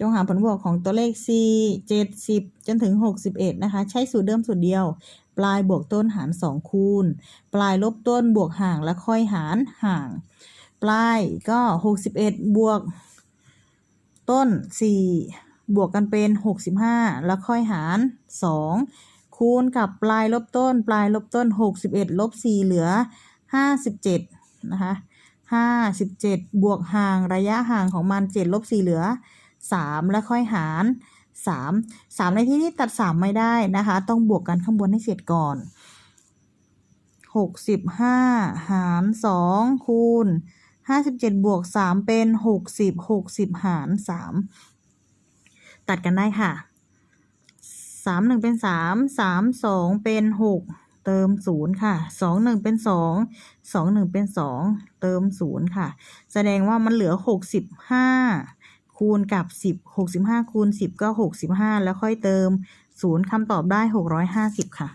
จงหาผลบวกของตัวเลข c 70 จนถึง 61 นะคะ ใช้สูตรเดิมสูตรเดียว ปลายบวกต้นหาร 2 คูณ ปลายลบต้นบวกห่างแล้วค่อยหารห่าง ปลายก็ 61 บวก ต้น 4 บวกกันเป็น 65 แล้วค่อยหาร 2 คูณกับปลายลบต้น ปลายลบต้น 61 ลบ 4 เหลือ 57 นะคะ 57 บวกห่างระยะห่างของมัน 7 ลบ 4 เหลือ 3 แล้วค่อยหาร 3 3 ในที่นี้ตัด 3 ไม่ได้นะคะ ต้องบวกกันข้างบนให้เสร็จก่อน 65 หาร 2 คูณ 57 บวก 3 เป็น 60 60 หาร 3 ตัดกันได้ค่ะ 3 1 เป็น 3 3 2 เป็น 6 เติม 0 ค่ะ 2 1 เป็น 2 2 1 เป็น 2 เติม 0 ค่ะ แสดงว่ามันเหลือ 65 คูณกับ 10 65คูณ10 ก็ 65 แล้วค่อยเติม 0คำตอบได้ 650 ค่ะ